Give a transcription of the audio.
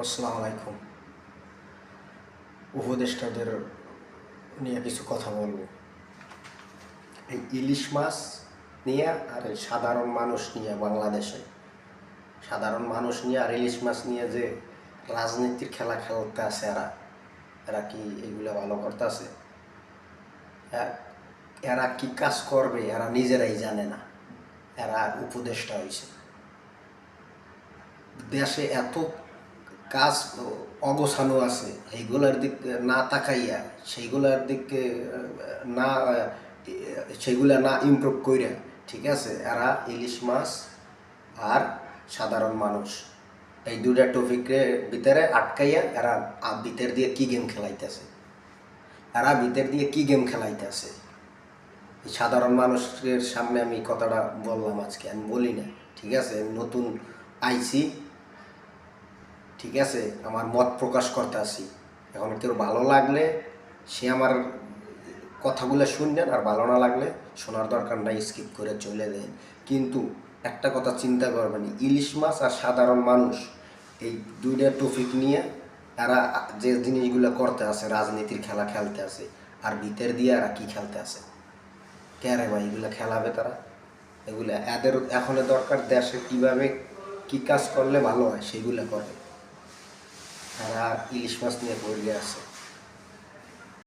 আসসালামু আলাইকুম। উপদেষ্টাদের নিয়ে কিছু কথা বলব। এই ইলিশ মাছ নিয়ে আর এই সাধারণ মানুষ নিয়ে বাংলাদেশে। সাধারণ মানুষ নিয়ে আর ইলিশ মাছ নিয়ে যে রাজনীতির খেলা খেলতে আছে এরা এরা কি এগুলো ভালো করতে আছে এরা কি কাজ করবে এরা নিজেরাই জানে না। এরা উপদেষ্টা হয়েছে দেশে এত কাজ অগোছানো আছে সেইগুলোর দিক না তাকাইয়া, সেইগুলোর দিকে না সেইগুলা না ইমপ্রুভ কইরা, ঠিক আছে? এরা ইলিশ মাছ আর সাধারণ মানুষ। এই দুটা টপিকের ভিতরে আটকাইয়া এরা ভিতর দিয়ে কি গেম খেলাইতেছে? এরা ভিতর দিয়ে কি গেম খেলাইতেছে? সাধারণ মানুষের সামনে আমি কথাটা বললাম আজকে, আমি বলি না, ঠিক আছে? নতুন আইছি। ঠিক আছে, আমার মত প্রকাশ করতে আসি। এখন কেউ ভালো লাগলে সে আমার কথাগুলো শুনবেন, আর ভালো না লাগলে শোনার দরকার নাই স্কিপ করে চলে দেন কিন্তু একটা কথা চিন্তা করবেন, ইলিশ মাছ আর সাধারণ মানুষ, এই দুইটা টপিক নিয়ে এরা যে জিনিসগুলো করতে আছে রাজনীতির খেলা খেলতে আছে আর ভিতর দিয়ে এরা কি খেলতে আছে কে রে ভাই, এগুলো খেলাবে তারা? এগুলো এদের এখন দরকার দেশে কীভাবে কি কাজ করলে ভালো হয়, সেগুলো করে তারা ইলিশ মাছ নিয়ে পড়ে আছে